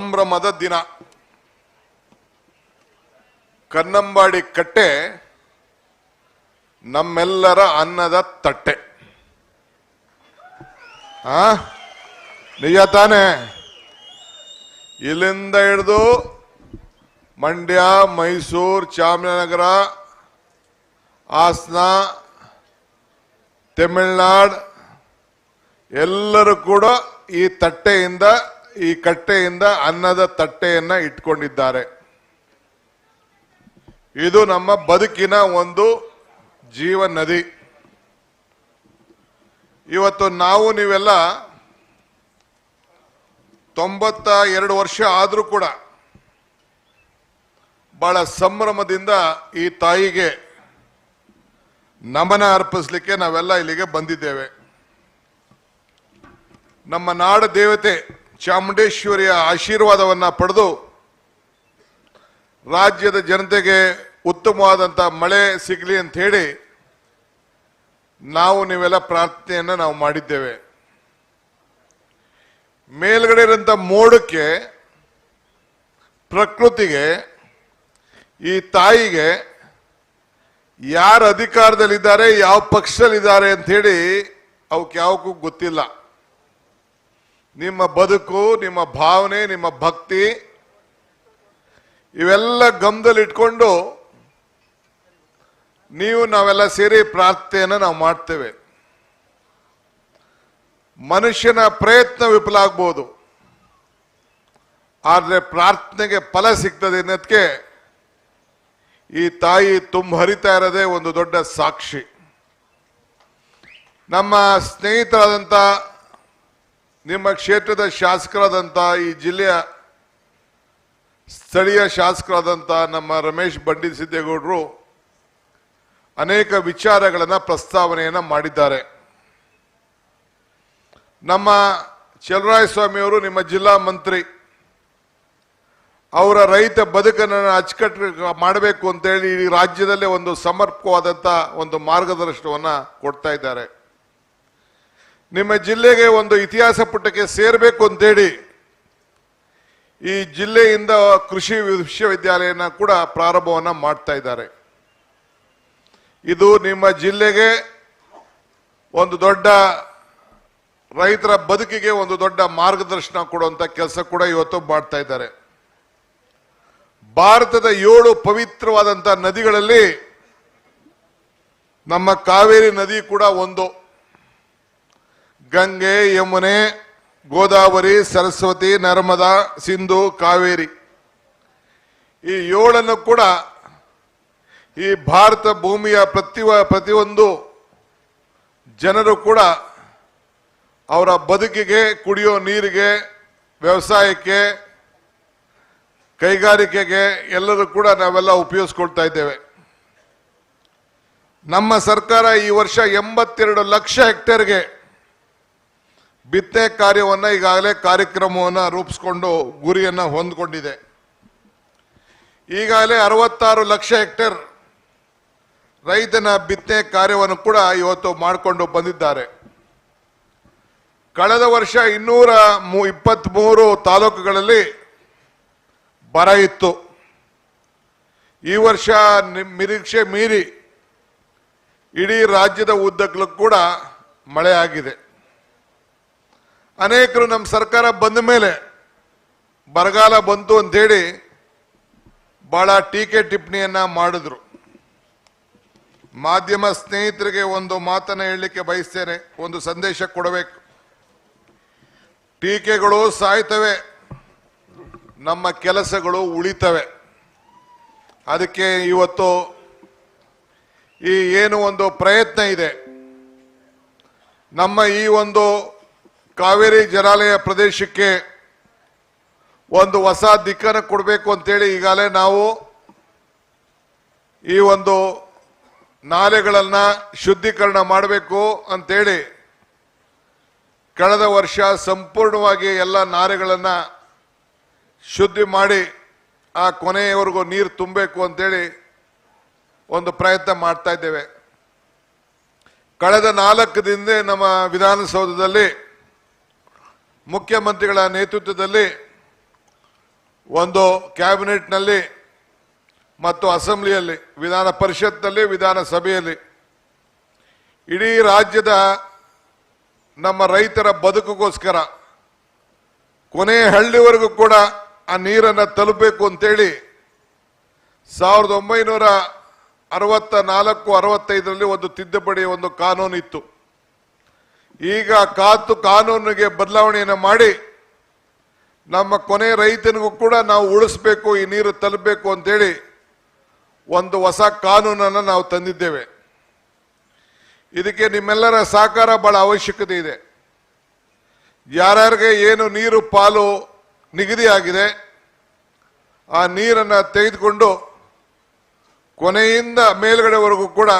ಸಂಭ್ರಮದ ದಿನ. ಕನ್ನಂಬಾಡಿ ಕಟ್ಟೆ ನಮ್ಮೆಲ್ಲರ ಅನ್ನದ ತಟ್ಟೆ. ಆ? ನಿಜ ತಾನೆ? ಇಲ್ಲಿಂದ ಹಿಡಿದು ಮಂಡ್ಯ, ಮೈಸೂರು, ಚಾಮರಾಜನಗರ, ಹಾಸನ, ತಮಿಳ್ನಾಡು ಎಲ್ಲರೂ ಕೂಡ ಈ ತಟ್ಟೆಯಿಂದ ಈ ಕಟ್ಟೆಯಿಂದ ಅನ್ನದ ತಟ್ಟೆಯನ್ನ ಇಟ್ಕೊಂಡಿದ್ದಾರೆ. ಇದು ನಮ್ಮ ಬದುಕಿನ ಒಂದು ಜೀವ ನದಿ ಇವತ್ತು ನಾವು ನೀವೆಲ್ಲ ತೊಂಬತ್ತ ಎರಡು ವರ್ಷ ಆದರೂ ಕೂಡ ಬಹಳ ಸಂಭ್ರಮದಿಂದ ಈ ತಾಯಿಗೆ ನಮನ ಅರ್ಪಿಸ್ಲಿಕ್ಕೆ ನಾವೆಲ್ಲ ಇಲ್ಲಿಗೆ ಬಂದಿದ್ದೇವೆ. ನಮ್ಮ ನಾಡ ದೇವತೆ ಚಾಮುಂಡೇಶ್ವರಿಯ ಆಶೀರ್ವಾದವನ್ನು ಪಡೆದು ರಾಜ್ಯದ ಜನತೆಗೆ ಉತ್ತಮವಾದಂಥ ಮಳೆ ಸಿಗಲಿ ಅಂತ ಹೇಳಿ ನಾವು ನೀವೆಲ್ಲ ಪ್ರಾರ್ಥನೆಯನ್ನು ನಾವು ಮಾಡಿದ್ದೇವೆ. ಮೇಲ್ಗಡೆ ಇರೋಂಥ ಮೋಡಕ್ಕೆ, ಪ್ರಕೃತಿಗೆ, ಈ ತಾಯಿಗೆ ಯಾರು ಅಧಿಕಾರದಲ್ಲಿದ್ದಾರೆ, ಯಾವ ಪಕ್ಷದಲ್ಲಿದ್ದಾರೆ ಅಂತ ಹೇಳಿ ಅವಕ್ಕೆ ಯಾವಕ್ಕೂ ಗೊತ್ತಿಲ್ಲ. ನಿಮ್ಮ ಬದುಕು, ನಿಮ್ಮ ಭಾವನೆ, ನಿಮ್ಮ ಭಕ್ತಿ ಇವೆಲ್ಲ ಗಮನದಲ್ಲಿ ಇಟ್ಕೊಂಡು ನೀವು ನಾವೆಲ್ಲ ಸೇರಿ ಪ್ರಾರ್ಥನೆಯನ್ನು ನಾವು ಮಾಡ್ತೇವೆ. ಮನುಷ್ಯನ ಪ್ರಯತ್ನ ವಿಫಲ ಆಗ್ಬೋದು. ಆದರೆ ಪ್ರಾರ್ಥನೆಗೆ ಫಲ ಸಿಗ್ತದೆ ಅನ್ನೋದಕ್ಕೆ ಈ ತಾಯಿ ತುಂಬ ಹರಿತಾ ಇರೋದೇ ಒಂದು ದೊಡ್ಡ ಸಾಕ್ಷಿ. ನಮ್ಮ ಸ್ನೇಹಿತರಾದಂಥ ನಿಮ್ಮ ಕ್ಷೇತ್ರದ ಶಾಸಕರಾದಂಥ ಈ ಜಿಲ್ಲೆಯ ಸ್ಥಳೀಯ ಶಾಸಕರಾದಂಥ ನಮ್ಮ ರಮೇಶ್ ಬಂಡಿ ಸಿದ್ದೇಗೌಡರು ಅನೇಕ ವಿಚಾರಗಳನ್ನು ಪ್ರಸ್ತಾವನೆಯನ್ನು ಮಾಡಿದ್ದಾರೆ. ನಮ್ಮ ಸ್ವಾಮಿಯವರು ನಿಮ್ಮ ಜಿಲ್ಲಾ ಮಂತ್ರಿ, ಅವರ ರೈತ ಬದುಕನ್ನು ಅಚ್ಚುಕಟ್ಟು ಮಾಡಬೇಕು ಅಂತೇಳಿ ಇಡೀ ರಾಜ್ಯದಲ್ಲೇ ಒಂದು ಸಮರ್ಪಕವಾದಂಥ ಒಂದು ಮಾರ್ಗದರ್ಶನವನ್ನು ಕೊಡ್ತಾ ಇದ್ದಾರೆ. ನಿಮ್ಮ ಜಿಲ್ಲೆಗೆ ಒಂದು ಇತಿಹಾಸ ಪುಟಕ್ಕೆ ಸೇರಬೇಕು ಅಂತೇಳಿ ಈ ಜಿಲ್ಲೆಯಿಂದ ಕೃಷಿ ವಿಶ್ವವಿದ್ಯಾಲಯನ ಕೂಡ ಪ್ರಾರಂಭವನ್ನ ಮಾಡ್ತಾ ಇದ್ದಾರೆ. ಇದು ನಿಮ್ಮ ಜಿಲ್ಲೆಗೆ ಒಂದು ದೊಡ್ಡ ರೈತರ ಬದುಕಿಗೆ ಒಂದು ದೊಡ್ಡ ಮಾರ್ಗದರ್ಶನ ಕೊಡುವಂಥ ಕೆಲಸ ಕೂಡ ಇವತ್ತು ಮಾಡ್ತಾ ಇದ್ದಾರೆ. ಭಾರತದ ಏಳು ಪವಿತ್ರವಾದಂಥ ನದಿಗಳಲ್ಲಿ ನಮ್ಮ ಕಾವೇರಿ ನದಿ ಕೂಡ ಒಂದು. ಗಂಗೆ, ಯಮುನೆ, ಗೋದಾವರಿ, ಸರಸ್ವತಿ, ನರ್ಮದಾ, ಸಿಂಧು, ಕಾವೇರಿ. ಈ ಏಳನ್ನು ಕೂಡ ಈ ಭಾರತ ಭೂಮಿಯ ಪ್ರತಿ ಪ್ರತಿಯೊಂದು ಜನರು ಕೂಡ ಅವರ ಬದುಕಿಗೆ, ಕುಡಿಯೋ ನೀರಿಗೆ, ವ್ಯವಸಾಯಕ್ಕೆ, ಕೈಗಾರಿಕೆಗೆ ಎಲ್ಲರೂ ಕೂಡ ನಾವೆಲ್ಲ ಉಪಯೋಗಿಸ್ಕೊಳ್ತಾ ಇದ್ದೇವೆ. ನಮ್ಮ ಸರ್ಕಾರ ಈ ವರ್ಷ ಎಂಬತ್ತೆರಡು ಲಕ್ಷ ಹೆಕ್ಟೇರ್ಗೆ ಬಿತ್ತನೆ ಕಾರ್ಯವನ್ನು ಈಗಾಗಲೇ ಕಾರ್ಯಕ್ರಮವನ್ನು ರೂಪಿಸಿಕೊಂಡು ಗುರಿಯನ್ನು ಹೊಂದಿಕೊಂಡಿದೆ. ಈಗಾಗಲೇ ಅರವತ್ತಾರು ಲಕ್ಷ ಹೆಕ್ಟೇರ್ ರೈತನ ಬಿತ್ತನೆ ಕಾರ್ಯವನ್ನು ಕೂಡ ಇವತ್ತು ಮಾಡಿಕೊಂಡು ಬಂದಿದ್ದಾರೆ. ಕಳೆದ ವರ್ಷ ಇನ್ನೂರ ಇಪ್ಪತ್ತ್ಮೂರು ತಾಲೂಕುಗಳಲ್ಲಿ ಬರ ಇತ್ತು. ಈ ವರ್ಷ ನಿರೀಕ್ಷೆ ಮೀರಿ ಇಡೀ ರಾಜ್ಯದ ಉದ್ದಕ್ಕೂ ಕೂಡ ಮಳೆಯಾಗಿದೆ ಅನೇಕರು ನಮ್ಮ ಸರ್ಕಾರ ಬಂದ ಮೇಲೆ ಬರಗಾಲ ಬಂತು ಅಂತೇಳಿ ಬಹಳ ಟೀಕೆ ಟಿಪ್ಪಣಿಯನ್ನ ಮಾಡಿದ್ರು. ಮಾಧ್ಯಮ ಸ್ನೇಹಿತರಿಗೆ ಒಂದು ಮಾತನ್ನು ಹೇಳಲಿಕ್ಕೆ ಬಯಸ್ತೇನೆ, ಒಂದು ಸಂದೇಶ ಕೊಡಬೇಕು. ಟೀಕೆಗಳು ಸಾಯ್ತವೆ, ನಮ್ಮ ಕೆಲಸಗಳು ಉಳಿತವೆ. ಅದಕ್ಕೆ ಇವತ್ತು ಈ ಏನು ಒಂದು ಪ್ರಯತ್ನ ಇದೆ. ನಮ್ಮ ಈ ಒಂದು ಕಾವೇರಿ ಜಲಾಲಯ ಪ್ರದೇಶಕ್ಕೆ ಒಂದು ಹೊಸ ದಿಕ್ಕನ ಕೊಡಬೇಕು ಅಂತೇಳಿ ಈಗಾಗಲೇ ನಾವು ಈ ಒಂದು ನಾಲೆಗಳನ್ನು ಶುದ್ಧೀಕರಣ ಮಾಡಬೇಕು ಅಂತೇಳಿ ಕಳೆದ ವರ್ಷ ಸಂಪೂರ್ಣವಾಗಿ ಎಲ್ಲ ನಾಲೆಗಳನ್ನ ಶುದ್ಧಿ ಮಾಡಿ ಆ ಕೊನೆಯವರೆಗೂ ನೀರು ತುಂಬಬೇಕು ಅಂತೇಳಿ ಒಂದು ಪ್ರಯತ್ನ ಮಾಡ್ತಾ ಇದ್ದೇವೆ. ಕಳೆದ ನಾಲ್ಕು ದಿನದೇ ನಮ್ಮ ವಿಧಾನಸೌಧದಲ್ಲಿ ಮುಖ್ಯಮಂತ್ರಿಗಳ ನೇತೃತ್ವದಲ್ಲಿ ಒಂದು ಕ್ಯಾಬಿನೆಟ್ನಲ್ಲಿ ಮತ್ತು ಅಸೆಂಬ್ಲಿಯಲ್ಲಿ, ವಿಧಾನ ಪರಿಷತ್ನಲ್ಲಿ, ವಿಧಾನಸಭೆಯಲ್ಲಿ ಇಡೀ ರಾಜ್ಯದ ನಮ್ಮ ರೈತರ ಬದುಕಿಗೋಸ್ಕರ ಕೊನೆ ಹಳ್ಳಿವರೆಗೂ ಕೂಡ ಆ ನೀರನ್ನು ತಲುಪಬೇಕು ಅಂತೇಳಿ ಸಾವಿರದ ಒಂಬೈನೂರ ಅರವತ್ತ ನಾಲ್ಕು, ಅರವತ್ತೈದರಲ್ಲಿ ಒಂದು ತಿದ್ದುಪಡಿ ಒಂದು ಕಾನೂನು ಇತ್ತು ಈಗ ಕಾತು ಕಾನೂನಿಗೆ ಬದಲಾವಣೆಯನ್ನು ಮಾಡಿ ನಮ್ಮ ಕೊನೆ ರೈತನಿಗೂ ಕೂಡ ನಾವು ಉಳಿಸ್ಬೇಕು, ಈ ನೀರು ತಲುಪಬೇಕು ಅಂತೇಳಿ ಒಂದು ಹೊಸ ಕಾನೂನನ್ನು ನಾವು ತಂದಿದ್ದೇವೆ. ಇದಕ್ಕೆ ನಿಮ್ಮೆಲ್ಲರ ಸಹಕಾರ ಬಹಳ ಅವಶ್ಯಕತೆ ಇದೆ. ಯಾರ್ಯಾರಿಗೆ ಏನು ನೀರು ಪಾಲು ನಿಗದಿ ಆಗಿದೆ ಆ ನೀರನ್ನು ತೆಗೆದುಕೊಂಡು ಕೊನೆಯಿಂದ ಮೇಲ್ಗಡೆವರೆಗೂ ಕೂಡ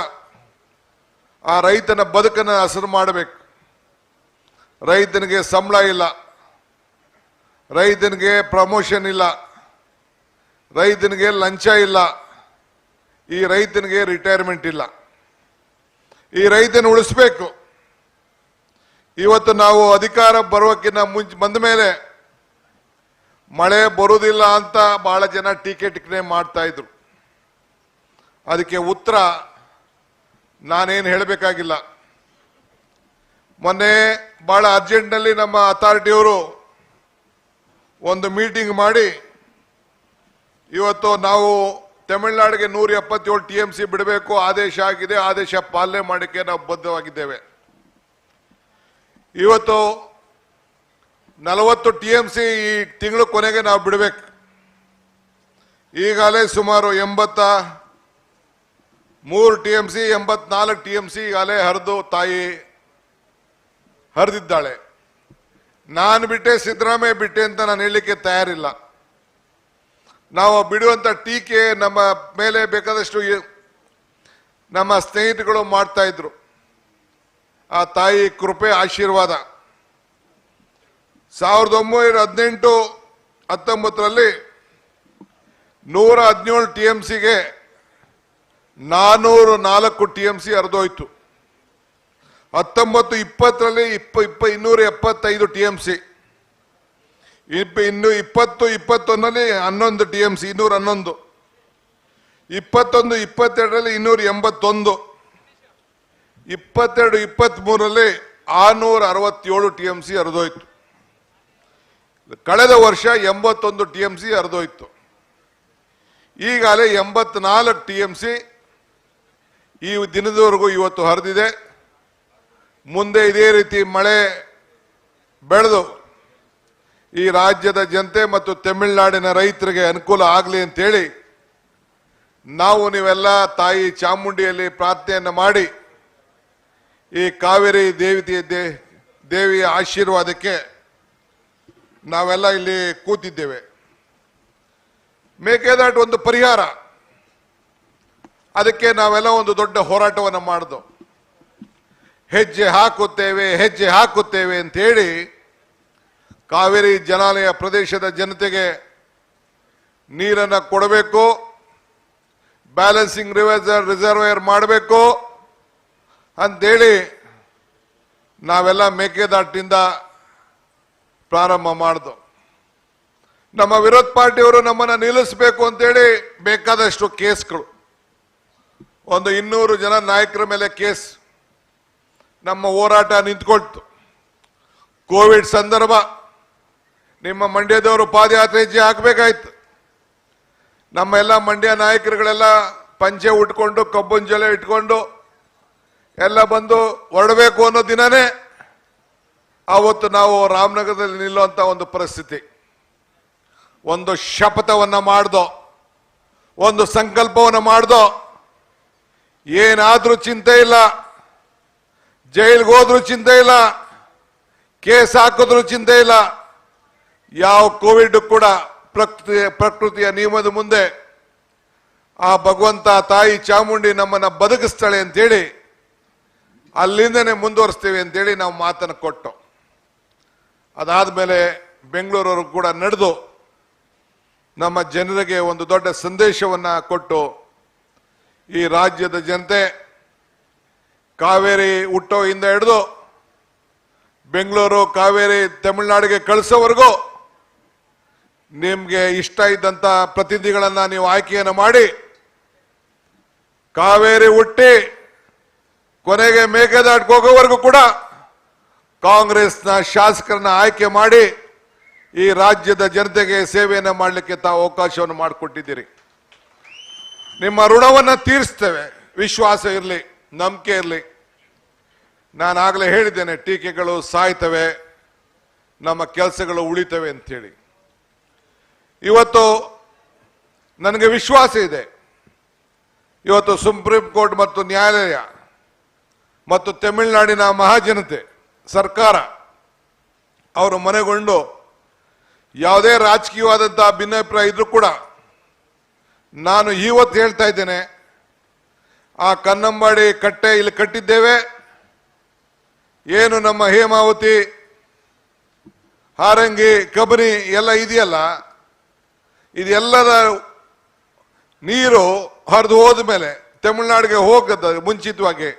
ಆ ರೈತನ ಬದುಕನ್ನು ಹಸಿರು ಮಾಡಬೇಕು. ರೈತನಿಗೆ ಸಂಬಳ ಇಲ್ಲ. ರೈತನಿಗೆ ಪ್ರಮೋಷನ್ ಇಲ್ಲ. ರೈತನಿಗೆ ಲಂಚ ಇಲ್ಲ. ಈ ರೈತನಿಗೆ ರಿಟೈರ್ಮೆಂಟ್ ಇಲ್ಲ. ಈ ರೈತನ ಉಳಿಸ್ಬೇಕು. ಇವತ್ತು ನಾವು ಅಧಿಕಾರ ಬರೋಕ್ಕಿಂತ ಮುಂಚೆ ಬಂದ ಮೇಲೆ ಮಳೆ ಬರುವುದಿಲ್ಲ ಅಂತ ಬಹಳ ಜನ ಟೀಕೆ ಟಿಕ್ನೆ ಮಾಡ್ತಾ ಇದ್ರು. ಅದಕ್ಕೆ ಉತ್ತರ ನಾನೇನು ಹೇಳಬೇಕಾಗಿಲ್ಲ. ಮೊನ್ನೆ ಬಹಳ ಅರ್ಜೆಂಟ್ನಲ್ಲಿ ನಮ್ಮ ಅಥಾರಿಟಿಯವರು ಒಂದು ಮೀಟಿಂಗ್ ಮಾಡಿ, ಇವತ್ತು ನಾವು ತಮಿಳುನಾಡಿಗೆ ನೂರ ಎಪ್ಪತ್ತೇಳು ಟಿ ಎಂ ಸಿ ಬಿಡಬೇಕು, ಆದೇಶ ಆಗಿದೆ, ಆದೇಶ ಪಾಲನೆ ಮಾಡಕ್ಕೆ ನಾವು ಬದ್ಧವಾಗಿದ್ದೇವೆ. ಇವತ್ತು ನಲವತ್ತು ಟಿ ಎಂ ಸಿ ಈ ತಿಂಗಳು ಕೊನೆಗೆ ನಾವು ಬಿಡಬೇಕು. ಈಗಾಗಲೇ ಸುಮಾರು ಎಂಬತ್ತ ಮೂರು ಟಿ ಎಂ ಸಿ, ಎಂಬತ್ನಾಲ್ಕು ಟಿ ಎಂ ಸಿ ಈಗಾಗಲೇ ಹರಿದು ತಾಯಿ ಹರಿದಿದ್ದಾಳೆ. ನಾನು ಬಿಟ್ಟೆ, ಸಿದ್ದರಾಮಯ್ಯ ಬಿಟ್ಟೆ ಅಂತ ನಾನು ಹೇಳಲಿಕ್ಕೆ ತಯಾರಿಲ್ಲ. ನಾವು ಬಿಡುವಂತ ಟೀಕೆ ನಮ್ಮ ಮೇಲೆ ಬೇಕಾದಷ್ಟು ನಮ್ಮ ಸ್ನೇಹಿತರುಗಳು ಮಾಡ್ತಾ ಇದ್ರು. ಆ ತಾಯಿ ಕೃಪೆ, ಆಶೀರ್ವಾದ. ಸಾವಿರದ ಒಂಬೈನೂರ ಹದಿನೆಂಟು ಹತ್ತೊಂಬತ್ತರಲ್ಲಿ ನೂರ ಹದಿನೇಳು ಟಿ ಎಂ ಸಿಗೆ ನಾನ್ನೂರು ನಾಲ್ಕು ಟಿ ಎಂ ಸಿ ಹರಿದೋಯ್ತು. ಹತ್ತೊಂಬತ್ತು, ಇಪ್ಪತ್ತರಲ್ಲಿ ಇಪ್ಪ ಇಪ್ಪ, ಇನ್ನೂರ ಎಪ್ಪತ್ತೈದು ಟಿ ಎಂ ಸಿ. ಇಪ್ಪ, ಇನ್ನೂ ಇಪ್ಪತ್ತು, ಇಪ್ಪತ್ತೊಂದರಲ್ಲಿ ಹನ್ನೊಂದು ಟಿ ಎಂ ಸಿ, ಇನ್ನೂರ ಹನ್ನೊಂದು. ಇಪ್ಪತ್ತೊಂದು, ಇಪ್ಪತ್ತೆರಡರಲ್ಲಿ ಇನ್ನೂರ ಎಂಬತ್ತೊಂದು. ಇಪ್ಪತ್ತೆರಡು, ಇಪ್ಪತ್ತ್ಮೂರರಲ್ಲಿ ಆರುನೂರ ಅರವತ್ತೇಳು ಟಿ ಎಂ ಸಿ ಹರಿದೋಯ್ತು. ಕಳೆದ ವರ್ಷ ಎಂಬತ್ತೊಂದು ಟಿ ಎಂ ಸಿ ಹರಿದೋಯ್ತು. ಈಗಾಗಲೇ ಎಂಬತ್ನಾಲ್ಕು ಟಿ ಎಂ ಸಿ ಈ ದಿನದವರೆಗೂ ಇವತ್ತು ಹರಿದಿದೆ. ಮುಂದೆ ಇದೇ ರೀತಿ ಮಳೆ ಬೆಳೆದು ಈ ರಾಜ್ಯದ ಜನತೆ ಮತ್ತು ತಮಿಳುನಾಡಿನ ರೈತರಿಗೆ ಅನುಕೂಲ ಆಗಲಿ ಅಂತೇಳಿ ನಾವು ನೀವೆಲ್ಲ ತಾಯಿ ಚಾಮುಂಡಿಯಲ್ಲಿ ಪ್ರಾರ್ಥನೆಯನ್ನು ಮಾಡಿ ಈ ಕಾವೇರಿ ದೇವಿ ದೇವಿಯ ಆಶೀರ್ವಾದಕ್ಕೆ ನಾವೆಲ್ಲ ಇಲ್ಲಿ ಕೂತಿದ್ದೇವೆ. ಮೇಕೆದಾಟು ಒಂದು ಪರಿಹಾರ. ಅದಕ್ಕೆ ನಾವೆಲ್ಲ ಒಂದು ದೊಡ್ಡ ಹೋರಾಟವನ್ನು ಮಾಡಿದ್ದು ಹೆಜ್ಜೆ ಹಾಕುತ್ತೇವೆ ಹೆಜ್ಜೆ ಹಾಕುತ್ತೇವೆ ಅಂತ ಹೇಳಿ ಕಾವೇರಿ ಜನಾಲಯ ಪ್ರದೇಶದ ಜನತೆಗೆ ನೀರನ್ನು ಕೊಡಬೇಕು, ಬ್ಯಾಲೆನ್ಸಿಂಗ್ ರಿವರ್ಸರ್ ರಿಸರ್ವೇರ್ ಮಾಡಬೇಕು ಅಂತೇಳಿ ನಾವೆಲ್ಲ ಮೇಕೆದಾಟಿಂದ ಪ್ರಾರಂಭ ಮಾಡ್ದು. ನಮ್ಮ ವಿರೋಧ ಪಾರ್ಟಿಯವರು ನಮ್ಮನ್ನು ನಿಲ್ಲಿಸಬೇಕು ಅಂತೇಳಿ ಬೇಕಾದಷ್ಟು ಕೇಸ್ಗಳು. ಒಂದು ಇನ್ನೂರು ಜನ ನಾಯಕರ ಮೇಲೆ ಕೇಸ್. ನಮ್ಮ ಹೋರಾಟ ನಿಂತ್ಕೊಳ್ತು. ಕೋವಿಡ್ ಸಂದರ್ಭ ನಿಮ್ಮ ಮಂಡ್ಯದವರು ಪಾದಯಾತ್ರೆ ಹೆಜ್ಜೆ ಹಾಕಬೇಕಾಯ್ತು ನಮ್ಮ ಎಲ್ಲ ಮಂಡ್ಯ ನಾಯಕರುಗಳೆಲ್ಲ ಪಂಚೆ ಉಟ್ಕೊಂಡು ಕಬ್ಬುಂಜಲೆ ಇಟ್ಕೊಂಡು ಎಲ್ಲ ಬಂದು ಹೊರಡಬೇಕು ಅನ್ನೋ ದಿನನೇ ಆವತ್ತು ನಾವು ರಾಮನಗರದಲ್ಲಿ ನಿಲ್ಲುವಂತ ಒಂದು ಪರಿಸ್ಥಿತಿ. ಒಂದು ಶಪಥವನ್ನ ಮಾಡ್ದೋ, ಒಂದು ಸಂಕಲ್ಪವನ್ನು ಮಾಡ್ದೋ, ಏನಾದರೂ ಚಿಂತೆ ಇಲ್ಲ. ಜೈಲ್ಗೆ ಹೋದ್ರೂ ಚಿಂತೆ ಇಲ್ಲ, ಕೇಸ್ ಹಾಕಿದ್ರು ಚಿಂತೆ ಇಲ್ಲ. ಯಾವ ಕೋವಿಡ್ ಕೂಡ ಪ್ರಕೃತಿ, ಪ್ರಕೃತಿಯ ನಿಯಮದ ಮುಂದೆ ಆ ಭಗವಂತ ತಾಯಿ ಚಾಮುಂಡಿ ನಮ್ಮನ್ನ ಬದುಕಿಸ್ತಾಳೆ ಅಂತೇಳಿ ಅಲ್ಲಿಂದನೇ ಮುಂದುವರಿಸ್ತೀವಿ ಅಂತೇಳಿ ನಾವು ಮಾತನ್ನು ಕೊಟ್ಟು. ಅದಾದ್ಮೇಲೆ ಬೆಂಗಳೂರವರು ಕೂಡ ನಡೆದು ನಮ್ಮ ಜನರಿಗೆ ಒಂದು ದೊಡ್ಡ ಸಂದೇಶವನ್ನ ಕೊಟ್ಟು ಈ ರಾಜ್ಯದ ಜನತೆ ಕಾವೇರಿ ಹುಟ್ಟೋ ಹಿಂದೆ ಹಿಡಿದು ಬೆಂಗಳೂರು, ಕಾವೇರಿ, ತಮಿಳುನಾಡಿಗೆ ಕಳಿಸೋವರೆಗೂ ನಿಮಗೆ ಇಷ್ಟ ಇದ್ದಂಥ ಪ್ರತಿನಿಧಿಗಳನ್ನು ನೀವು ಆಯ್ಕೆಯನ್ನು ಮಾಡಿ ಕಾವೇರಿ ಹುಟ್ಟಿ ಕೊನೆಗೆ ಮೇಕೆದಾಟ್ಗೆ ಹೋಗೋವರೆಗೂ ಕೂಡ ಕಾಂಗ್ರೆಸ್ನ ಶಾಸಕರನ್ನ ಆಯ್ಕೆ ಮಾಡಿ ಈ ರಾಜ್ಯದ ಜನತೆಗೆ ಸೇವೆಯನ್ನು ಮಾಡಲಿಕ್ಕೆ ತಾವು ಅವಕಾಶವನ್ನು ಮಾಡಿಕೊಟ್ಟಿದ್ದೀರಿ. ನಿಮ್ಮ ಋಣವನ್ನು ತೀರಿಸ್ತೇವೆ. ವಿಶ್ವಾಸ ಇರಲಿ, ನಂಬಿಕೆ ಇರಲಿ. ನಾನು ಆಗಲೇ ಹೇಳಿದ್ದೇನೆ, ಟೀಕೆಗಳು ಸಾಯ್ತವೆ, ನಮ್ಮ ಕೆಲಸಗಳು ಉಳಿತವೆ ಅಂಥೇಳಿ. ಇವತ್ತು ನನಗೆ ವಿಶ್ವಾಸ ಇದೆ. ಇವತ್ತು ಸುಪ್ರೀಂ ಕೋರ್ಟ್ ಮತ್ತು ನ್ಯಾಯಾಲಯ ಮತ್ತು ತಮಿಳುನಾಡಿನ ಮಹಾಜನತೆ, ಸರ್ಕಾರ, ಅವರು ಮನೆಗೊಂಡು ಯಾವುದೇ ರಾಜಕೀಯವಾದಂಥ ಭಿನ್ನಾಭಿಪ್ರಾಯ ಇದ್ರೂ ಕೂಡ ನಾನು ಇವತ್ತು ಹೇಳ್ತಾ ಇದ್ದೇನೆ, ಆ ಕನ್ನಂಬಾಡಿ ಕಟ್ಟೆ ಇಲ್ಲಿ ಕಟ್ಟಿದ್ದೇವೆ ಏನು ನಮ್ಮ ಹೇಮಾವತಿ, ಹಾರಂಗಿ ಕಬನಿ ಎಲ್ಲ ಇದೆಯಲ್ಲ ಇದೆಲ್ಲದ ನೀರು ಹರಿದು ಹೋದ ಮೇಲೆ ತಮಿಳುನಾಡಿಗೆ ಹೋಗದ ಮುಂಚಿತವಾಗಿ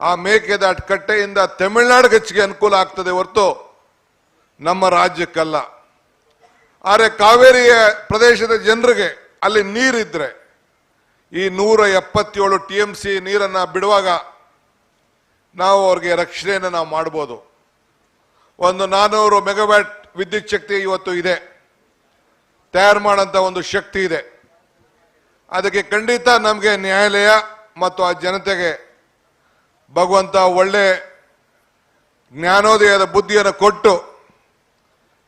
ಆ ಮೇಕೆದಾಟ್ ಕಟ್ಟೆಯಿಂದ ತಮಿಳ್ನಾಡು ಹೆಚ್ಚಿಗೆ ಅನುಕೂಲ ಆಗ್ತದೆ ಹೊರತು ನಮ್ಮ ರಾಜ್ಯಕ್ಕಲ್ಲ. ಆದರೆ ಕಾವೇರಿಯ ಪ್ರದೇಶದ ಜನರಿಗೆ ಅಲ್ಲಿ ನೀರಿದ್ರೆ ಈ ನೂರ ಎಪ್ಪತ್ತೇಳು ಟಿ ಎಂ ಸಿ ನೀರನ್ನು ಬಿಡುವಾಗ ನಾವು ಅವ್ರಿಗೆ ರಕ್ಷಣೆಯನ್ನು ನಾವು ಮಾಡ್ಬೋದು. ಒಂದು ನಾನ್ನೂರು ಮೆಗಾವ್ಯಾಟ್ ವಿದ್ಯುತ್ ಶಕ್ತಿ ಇವತ್ತು ಇದೆ. ತಯಾರು ಮಾಡೋಂಥ ಒಂದು ಶಕ್ತಿ ಇದೆ. ಅದಕ್ಕೆ ಖಂಡಿತ ನಮಗೆ ನ್ಯಾಯಾಲಯ ಮತ್ತು ಆ ಜನತೆಗೆ ಭಗವಂತ ಒಳ್ಳೆ ಜ್ಞಾನೋದಯದ ಬುದ್ಧಿಯನ್ನು ಕೊಟ್ಟು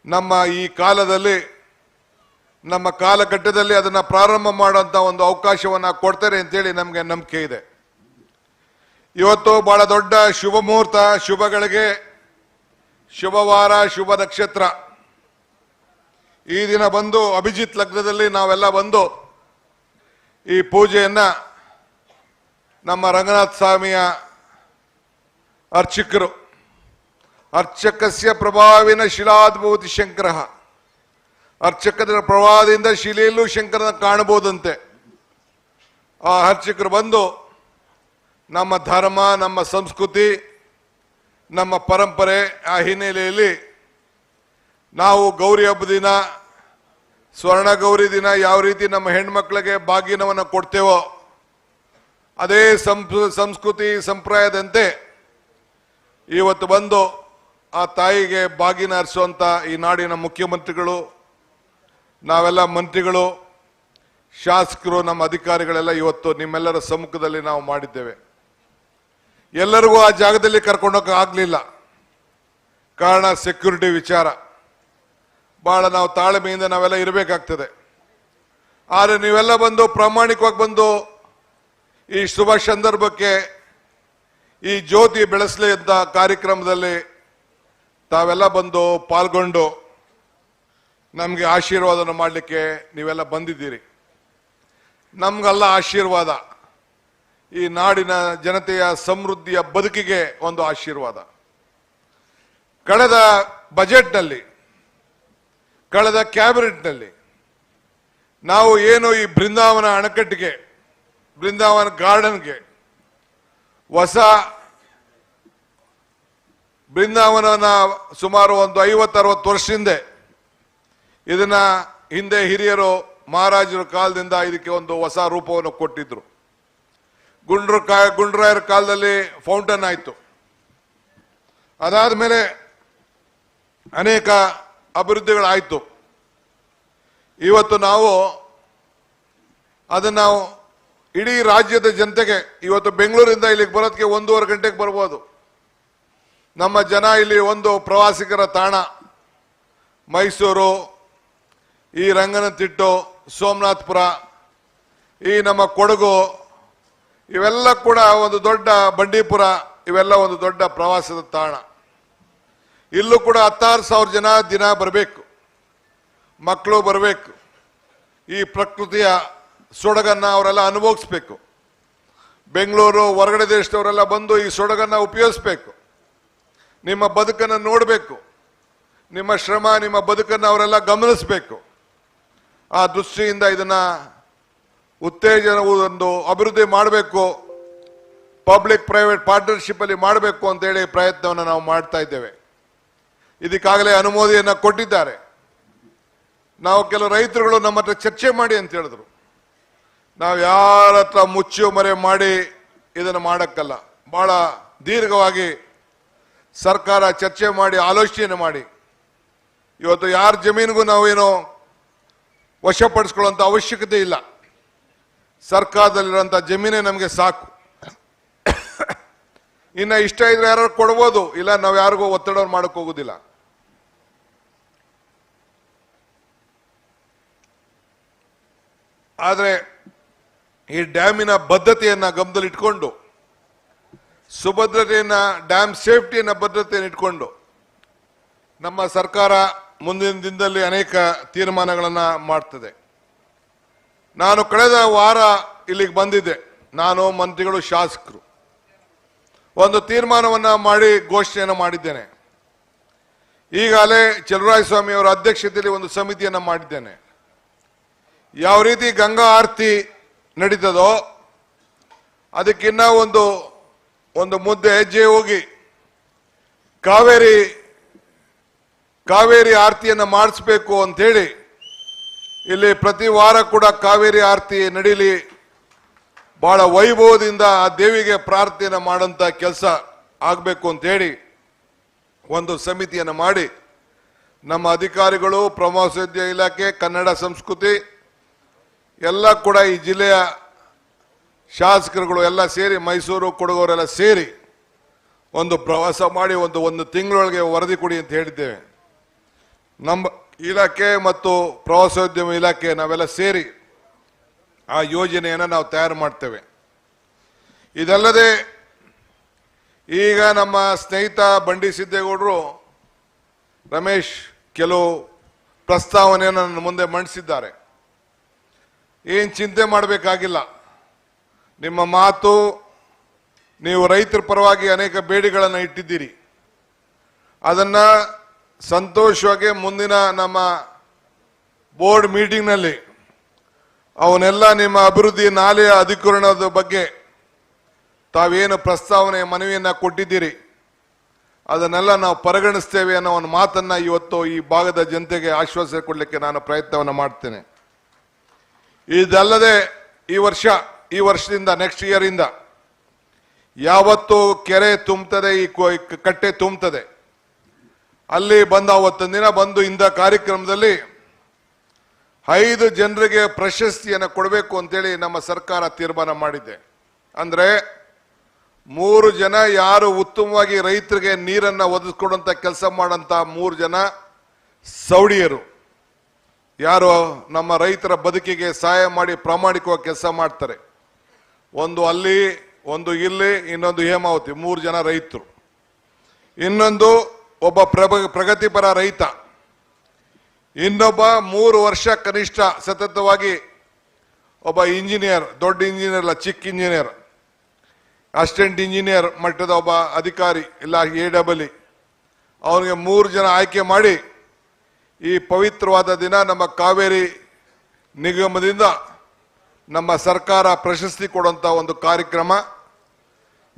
ನಮ್ಮ ಈ ಕಾಲದಲ್ಲಿ, ನಮ್ಮ ಕಾಲಘಟ್ಟದಲ್ಲಿ ಅದನ್ನು ಪ್ರಾರಂಭ ಮಾಡುವಂಥ ಒಂದು ಅವಕಾಶವನ್ನು ಕೊಡ್ತಾರೆ ಅಂತೇಳಿ ನಮಗೆ ನಂಬಿಕೆ ಇದೆ. ಇವತ್ತು ಬಹಳ ದೊಡ್ಡ ಶುಭ ಮುಹೂರ್ತ, ಶುಭಗಳಿಗೆ ಶುಭವಾರ, ಶುಭ ನಕ್ಷತ್ರ. ಈ ದಿನ ಬಂದು ಅಭಿಜಿತ್ ಲಗ್ನದಲ್ಲಿ ನಾವೆಲ್ಲ ಬಂದು ಈ ಪೂಜೆಯನ್ನ ನಮ್ಮ ರಂಗನಾಥ ಸ್ವಾಮಿಯ ಅರ್ಚಕರು, ಅರ್ಚಕಸ್ಯ ಪ್ರಭಾವಿನ ಶಿಲಾದ್ಭೂತಿ ಶಂಕರ. ಅರ್ಚಕರ ಪ್ರಭಾವದಿಂದ ಶಿಲೆಯಲ್ಲೂ ಶಂಕರನ ಕಾಣಬಹುದಂತೆ. ಆ ಅರ್ಚಕರು ಬಂದು ನಮ್ಮ ಧರ್ಮ, ನಮ್ಮ ಸಂಸ್ಕೃತಿ, ನಮ್ಮ ಪರಂಪರೆ ಆ ಹಿನ್ನೆಲೆಯಲ್ಲಿ ನಾವು ಗೌರಿ ಹಬ್ಬ ದಿನ, ಸ್ವರ್ಣ ಗೌರಿ ದಿನ ಯಾವ ರೀತಿ ನಮ್ಮ ಹೆಣ್ಮಕ್ಳಿಗೆ ಬಾಗಿನವನ್ನು ಕೊಡ್ತೇವೋ, ಅದೇ ಸಂಸ್- ಸಂಸ್ಕೃತಿ ಸಂಪ್ರದಾಯದಂತೆ ಇವತ್ತು ಬಂದು ಆ ತಾಯಿಗೆ ಬಾಗಿನ ಹರಿಸುವಂಥ ಈ ನಾಡಿನ ಮುಖ್ಯಮಂತ್ರಿಗಳು, ನಾವೆಲ್ಲ ಮಂತ್ರಿಗಳು, ಶಾಸಕರು, ನಮ್ಮ ಅಧಿಕಾರಿಗಳೆಲ್ಲ ಇವತ್ತು ನಿಮ್ಮೆಲ್ಲರ ಸಮ್ಮುಖದಲ್ಲಿ ನಾವು ಮಾಡಿದ್ದೇವೆ. ಎಲ್ಲರಿಗೂ ಆ ಜಾಗದಲ್ಲಿ ಕರ್ಕೊಂಡೋಗ ಆಗಲಿಲ್ಲ. ಕಾರಣ ಸೆಕ್ಯೂರಿಟಿ ವಿಚಾರ. ಬಹಳ ನಾವು ತಾಳ್ಮೆಯಿಂದ ನಾವೆಲ್ಲ ಇರಬೇಕಾಗ್ತದೆ. ಆದರೆ ನೀವೆಲ್ಲ ಬಂದು ಪ್ರಾಮಾಣಿಕವಾಗಿ ಬಂದು ಈ ಶುಭ ಸಂದರ್ಭಕ್ಕೆ ಈ ಜ್ಯೋತಿ ಬೆಳೆಸಲಿ ಅಂತ ಕಾರ್ಯಕ್ರಮದಲ್ಲಿ ತಾವೆಲ್ಲ ಬಂದು ಪಾಲ್ಗೊಂಡು ನಮಗೆ ಆಶೀರ್ವಾದನ ಮಾಡಲಿಕ್ಕೆ ನೀವೆಲ್ಲ ಬಂದಿದ್ದೀರಿ. ನಮಗಲ್ಲ ಆಶೀರ್ವಾದ. ಈ ನಾಡಿನ ಜನತೆಯ ಸಮೃದ್ಧಿಯ ಬದುಕಿಗೆ ಒಂದು ಆಶೀರ್ವಾದ. ಕಳೆದ ಬಜೆಟ್ನಲ್ಲಿ, ಕಳೆದ ಕ್ಯಾಬಿನೆಟ್ನಲ್ಲಿ ನಾವು ಏನು ಈ ಬೃಂದಾವನ ಅಣೆಕಟ್ಟಿಗೆ, ಬೃಂದಾವನ ಗಾರ್ಡನ್ಗೆ ಹೊಸ ಬೃಂದಾವನನ ಸುಮಾರು ಒಂದು ಐವತ್ತರವತ್ತು ಹಿಂದೆ ಇದನ್ನ ಹಿಂದೆ ಹಿರಿಯರು, ಮಹಾರಾಜರ ಕಾಲದಿಂದ ಇದಕ್ಕೆ ಒಂದು ಹೊಸ ರೂಪವನ್ನು ಕೊಟ್ಟಿದ್ರು. ಗುಂಡ್ರ ಗುಂಡ್ರಾಯರ ಕಾಲದಲ್ಲಿ ಫೌಂಟನ್ ಆಯಿತು. ಅದಾದ ಮೇಲೆ ಅನೇಕ ಅಭಿವೃದ್ಧಿಗಳಾಯಿತು. ಇವತ್ತು ನಾವು ಅದನ್ನ ನಾವು ಇಡೀ ರಾಜ್ಯದ ಜನತೆಗೆ, ಇವತ್ತು ಬೆಂಗಳೂರಿಂದ ಇಲ್ಲಿಗೆ ಬರೋದಕ್ಕೆ ಒಂದೂವರೆ ಗಂಟೆಗೆ ಬರ್ಬೋದು. ನಮ್ಮ ಜನ ಇಲ್ಲಿ ಒಂದು ಪ್ರವಾಸಿಗರ ತಾಣ. ಮೈಸೂರು, ಈ ರಂಗನತಿಟ್ಟು, ಸೋಮನಾಥ್ಪುರ, ಈ ನಮ್ಮ ಕೊಡಗು ಇವೆಲ್ಲ ಕೂಡ ಒಂದು ದೊಡ್ಡ ಬಂಡೀಪುರ, ಇವೆಲ್ಲ ಒಂದು ದೊಡ್ಡ ಪ್ರವಾಸದ ತಾಣ. ಇಲ್ಲೂ ಕೂಡ ಹತ್ತಾರು ಸಾವಿರ ಜನ ದಿನ ಬರಬೇಕು. ಮಕ್ಕಳು ಬರಬೇಕು. ಈ ಪ್ರಕೃತಿಯ ಸೊಡಗನ್ನು ಅವರೆಲ್ಲ ಅನುಭವಿಸ್ಬೇಕು. ಬೆಂಗಳೂರು, ಹೊರಗಡೆ ದೇಶದವರೆಲ್ಲ ಬಂದು ಈ ಸೊಡಗನ್ನು ಉಪಯೋಗಿಸ್ಬೇಕು. ನಿಮ್ಮ ಬದುಕನ್ನು ನೋಡಬೇಕು. ನಿಮ್ಮ ಶ್ರಮ, ನಿಮ್ಮ ಬದುಕನ್ನು ಅವರೆಲ್ಲ ಗಮನಿಸಬೇಕು. ಆ ದೃಷ್ಟಿಯಿಂದ ಇದನ್ನ ಉತ್ತೇಜನ ಒಂದು ಅಭಿವೃದ್ಧಿ ಮಾಡಬೇಕು ಪಬ್ಲಿಕ್ ಪ್ರೈವೇಟ್ ಪಾರ್ಟ್ನರ್ಶಿಪ್ ಅಲ್ಲಿ ಮಾಡಬೇಕು ಅಂತ ಹೇಳಿ ಪ್ರಯತ್ನವನ್ನು ನಾವು ಮಾಡ್ತಾ ಇದ್ದೇವೆ. ಇದಕ್ಕಾಗಲೇ ಅನುಮೋದನೆಯನ್ನ ಕೊಟ್ಟಿದ್ದಾರೆ. ನಾವು ಕೆಲವು ರೈತರುಗಳು ನಮ್ಮ ಹತ್ರ ಚರ್ಚೆ ಮಾಡಿ ಅಂತ ಹೇಳಿದ್ರು. ನಾವು ಯಾರ ಹತ್ರ ಮುಚ್ಚು ಮರೆ ಮಾಡಿ ಇದನ್ನು ಮಾಡಕ್ಕಲ್ಲ. ಬಹಳ ದೀರ್ಘವಾಗಿ ಸರ್ಕಾರ ಚರ್ಚೆ ಮಾಡಿ ಆಲೋಚನೆ ಮಾಡಿ. ಇವತ್ತು ಯಾರ ಜಮೀನಿಗೂ ನಾವೇನು ವಶಪಡಿಸ್ಕೊಳ್ಳುವಂತ ಅವಶ್ಯಕತೆ ಇಲ್ಲ. ಸರ್ಕಾರದಲ್ಲಿರುವಂತ ಜಮೀನೇ ನಮಗೆ ಸಾಕು. ಇನ್ನು ಇಷ್ಟ ಇದ್ರೆ ಯಾರು ಕೊಡ್ಬೋದು, ಇಲ್ಲ ನಾವು ಯಾರಿಗೂ ಒತ್ತಡ ಮಾಡಕ್ಕೆ ಹೋಗೋದಿಲ್ಲ. ಆದರೆ ಈ ಡ್ಯಾಮಿನ ಬದ್ಧತೆಯನ್ನು ಗಮನದಲ್ಲಿಟ್ಕೊಂಡು ಸುಭದ್ರತೆಯನ್ನು, ಡ್ಯಾಮ್ ಸೇಫ್ಟಿಯನ್ನು ಭದ್ರತೆಯನ್ನು ಇಟ್ಕೊಂಡು, ನಮ್ಮ ಸರ್ಕಾರ ಮುಂದಿನ ದಿನದಲ್ಲಿ ಅನೇಕ ತೀರ್ಮಾನಗಳನ್ನು ಮಾಡ್ತದೆ. ನಾನು ಕಳೆದ ವಾರ ಇಲ್ಲಿಗೆ ಬಂದಿದ್ದೆ. ನಾನು ಮಂತ್ರಿಗಳು, ಶಾಸಕರು. ಒಂದು ತೀರ್ಮಾನವನ್ನು ಮಾಡಿ ಘೋಷಣೆಯನ್ನು ಮಾಡಿದ್ದೇನೆ. ಈಗಾಗಲೇ ಸ್ವಾಮಿ ಅವರ ಅಧ್ಯಕ್ಷತೆಯಲ್ಲಿ ಒಂದು ಸಮಿತಿಯನ್ನು ಮಾಡಿದ್ದೇನೆ. ಯಾವ ರೀತಿ ಗಂಗಾ ಆರತಿ ನಡೀತದೋ, ಅದಕ್ಕಿನ್ನ ಒಂದು ಒಂದು ಮುದ್ದೆ ಹೆಜ್ಜೆ ಹೋಗಿ ಕಾವೇರಿ ಕಾವೇರಿ ಆರತಿಯನ್ನು ಮಾಡಿಸ್ಬೇಕು ಅಂತೇಳಿ ಇಲ್ಲಿ ಪ್ರತಿ ವಾರ ಕೂಡ ಕಾವೇರಿ ಆರತಿ ನಡೀಲಿ. ಬಹಳ ವೈಭವದಿಂದ ಆ ದೇವಿಗೆ ಪ್ರಾರ್ಥನೆ ಮಾಡಂತ ಕೆಲಸ ಆಗಬೇಕು ಅಂತ ಹೇಳಿ ಒಂದು ಸಮಿತಿಯನ್ನು ಮಾಡಿ ನಮ್ಮ ಅಧಿಕಾರಿಗಳು, ಪ್ರವಾಸೋದ್ಯ ಇಲಾಖೆ, ಕನ್ನಡ ಸಂಸ್ಕೃತಿ, ಎಲ್ಲ ಕೂಡ ಈ ಜಿಲ್ಲೆಯ ಶಾಸಕರುಗಳು ಎಲ್ಲ ಸೇರಿ, ಮೈಸೂರು ಕೊಡಗೋರೆಲ್ಲ ಸೇರಿ ಒಂದು ಪ್ರವಾಸ ಮಾಡಿ ಒಂದು ಒಂದು ತಿಂಗಳೊಳಗೆ ವರದಿ ಕೊಡಿ ಅಂತ ಹೇಳಿದ್ದೇವೆ. ನಮ್ಮ ಇಲಾಖೆ ಮತ್ತು ಪ್ರವಾಸೋದ್ಯಮ ಇಲಾಖೆ ನಾವೆಲ್ಲ ಸೇರಿ ಆ ಯೋಜನೆಯನ್ನು ನಾವು ತಯಾರು ಮಾಡ್ತೇವೆ. ಇದಲ್ಲದೆ ಈಗ ನಮ್ಮ ಸ್ನೇಹಿತ ಬಂಡಿ ಸಿದ್ದೇಗೌಡರು ರಮೇಶ್ ಕೆಲವು ಪ್ರಸ್ತಾವನೆಯನ್ನು ನನ್ನ ಮುಂದೆ ಮಂಡಿಸಿದ್ದಾರೆ. ಏನು ಚಿಂತೆ ಮಾಡಬೇಕಾಗಿಲ್ಲ. ನಿಮ್ಮ ಮಾತು ನೀವು ರೈತರ ಪರವಾಗಿ ಅನೇಕ ಬೇಡಿಗಳನ್ನು ಇಟ್ಟಿದ್ದೀರಿ. ಅದನ್ನ ಸಂತೋಷವಾಗಿ ಮುಂದಿನ ನಮ್ಮ ಬೋರ್ಡ್ ಮೀಟಿಂಗ್ನಲ್ಲಿ ಅವನ್ನೆಲ್ಲ ನಿಮ್ಮ ಅಭಿವೃದ್ಧಿ ನಾಲೆಯ ಅಧಿಕರಣದ ಬಗ್ಗೆ ತಾವೇನು ಪ್ರಸ್ತಾವನೆ ಮನವಿಯನ್ನು ಕೊಟ್ಟಿದ್ದೀರಿ, ಅದನ್ನೆಲ್ಲ ನಾವು ಪರಿಗಣಿಸ್ತೇವೆ ಅನ್ನೋ ಒಂದು ಮಾತನ್ನು ಇವತ್ತು ಈ ಭಾಗದ ಜನತೆಗೆ ಆಶ್ವಾಸನೆ ಕೊಡಲಿಕ್ಕೆ ನಾನು ಪ್ರಯತ್ನವನ್ನು ಮಾಡ್ತೇನೆ. ಇದಲ್ಲದೆ ಈ ವರ್ಷ, ಈ ವರ್ಷದಿಂದ ನೆಕ್ಸ್ಟ್ ಇಯರಿಂದ ಯಾವತ್ತು ಕೆರೆ ತುಂಬುತ್ತದೆ ಈ ಕಟ್ಟೆ ತುಂಬುತ್ತದೆ ಅಲ್ಲಿ ಬಂದ ಅವತ್ತೊಂದು ದಿನ ಬಂದು ಇಂದ ಕಾರ್ಯಕ್ರಮದಲ್ಲಿ ಐದು ಜನರಿಗೆ ಪ್ರಶಸ್ತಿಯನ್ನು ಕೊಡಬೇಕು ಅಂತೇಳಿ ನಮ್ಮ ಸರ್ಕಾರ ತೀರ್ಮಾನ ಮಾಡಿದೆ. ಅಂದರೆ ಮೂರು ಜನ ಯಾರು ಉತ್ತಮವಾಗಿ ರೈತರಿಗೆ ನೀರನ್ನು ಒದಗಿಸ್ಕೊಡುವಂಥ ಕೆಲಸ ಮಾಡಂತ ಮೂರು ಜನ ಸೌಡಿಯರು. ಯಾರು ನಮ್ಮ ರೈತರ ಬದುಕಿಗೆ ಸಹಾಯ ಮಾಡಿ ಪ್ರಾಮಾಣಿಕವಾಗಿ ಕೆಲಸ ಮಾಡ್ತಾರೆ. ಒಂದು ಅಲ್ಲಿ, ಒಂದು ಇಲ್ಲಿ, ಇನ್ನೊಂದು ಹೇಮಾವತಿ, ಮೂರು ಜನ ರೈತರು. ಇನ್ನೊಂದು ಒಬ್ಬ ಪ್ರಭ- ಪ್ರಗತಿಪರ ರೈತ. ಇನ್ನೊಬ್ಬ ಮೂರು ವರ್ಷ ಕನಿಷ್ಠ ಸತತವಾಗಿ ಒಬ್ಬ ಇಂಜಿನಿಯರ್, ದೊಡ್ಡ ಇಂಜಿನಿಯರ್ ಅಲ್ಲ, ಚಿಕ್ಕ ಇಂಜಿನಿಯರ್. ಅಸಿಸ್ಟೆಂಟ್ ಇಂಜಿನಿಯರ್ ಮಟ್ಟದ ಒಬ್ಬ ಅಧಿಕಾರಿ, ಇಲ್ಲ, ಎ ಡಬಲ್ ಅವನಿಗೆ ಮೂರು ಜನ ಆಯ್ಕೆ ಮಾಡಿ ಈ ಪವಿತ್ರವಾದ ದಿನ ನಮ್ಮ ಕಾವೇರಿ ನಿಗಮದಿಂದ ನಮ್ಮ ಸರ್ಕಾರ ಪ್ರಶಸ್ತಿ ಕೊಡುವಂಥ ಒಂದು ಕಾರ್ಯಕ್ರಮ.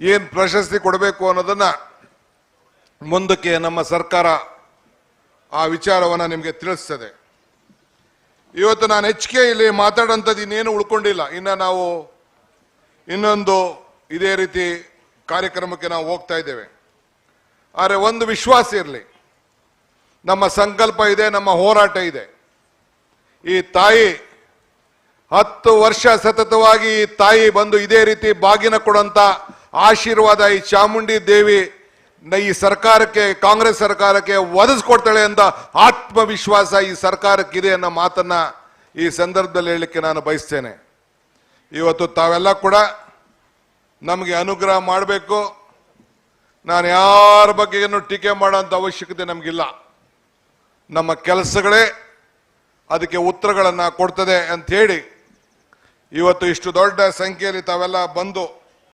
ಏನು ಪ್ರಶಸ್ತಿ ಕೊಡಬೇಕು ಅನ್ನೋದನ್ನ ಮುಂದಕ್ಕೆ ನಮ್ಮ ಸರ್ಕಾರ ಆ ವಿಚಾರವನ್ನು ನಿಮಗೆ ತಿಳಿಸ್ತದೆ. ಇವತ್ತು ನಾನು ಹೆಚ್ಚಿಗೆ ಇಲ್ಲಿ ಮಾತಾಡೋಂಥದ್ದು ಇನ್ನೇನು ಉಳ್ಕೊಂಡಿಲ್ಲ. ಇನ್ನು ನಾವು ಇನ್ನೊಂದು ಇದೇ ರೀತಿ ಕಾರ್ಯಕ್ರಮಕ್ಕೆ ನಾವು ಹೋಗ್ತಾ ಇದ್ದೇವೆ. ಆದರೆ ಒಂದು ವಿಶ್ವಾಸ ಇರಲಿ. ನಮ್ಮ ಸಂಕಲ್ಪ ಇದೆ, ನಮ್ಮ ಹೋರಾಟ ಇದೆ. ಈ ತಾಯಿ ಹತ್ತು ವರ್ಷ ಸತತವಾಗಿ ಈ ತಾಯಿ ಬಂದು ಇದೇ ರೀತಿ ಬಾಗಿನ ಕೊಡುವಂತ ಆಶೀರ್ವಾದ ಈ ಚಾಮುಂಡಿ ದೇವಿ ಈ ಸರ್ಕಾರಕ್ಕೆ, ಕಾಂಗ್ರೆಸ್ ಸರ್ಕಾರಕ್ಕೆ ಒದಗಿಸ್ಕೊಡ್ತಾಳೆ ಅಂತ ಆತ್ಮವಿಶ್ವಾಸ ಈ ಸರ್ಕಾರಕ್ಕಿದೆ ಅನ್ನೋ ಮಾತನ್ನ ಈ ಸಂದರ್ಭದಲ್ಲಿ ಹೇಳಲಿಕ್ಕೆ ನಾನು ಬಯಸ್ತೇನೆ. ಇವತ್ತು ತಾವೆಲ್ಲ ಕೂಡ ನಮಗೆ ಅನುಗ್ರಹ ಮಾಡಬೇಕು. ನಾನು ಯಾರ ಬಗ್ಗೆಯನ್ನು ಟೀಕೆ ಮಾಡೋಂಥ ಅವಶ್ಯಕತೆ ನಮಗಿಲ್ಲ. ನಮ್ಮ ಕೆಲಸಗಳೇ ಅದಕ್ಕೆ ಉತ್ತರಗಳನ್ನು ಕೊಡ್ತದೆ ಅಂತ ಹೇಳಿ ಇವತ್ತು ಇಷ್ಟು ದೊಡ್ಡ ಸಂಖ್ಯೆಯಲ್ಲಿ ತಾವೆಲ್ಲ ಬಂದು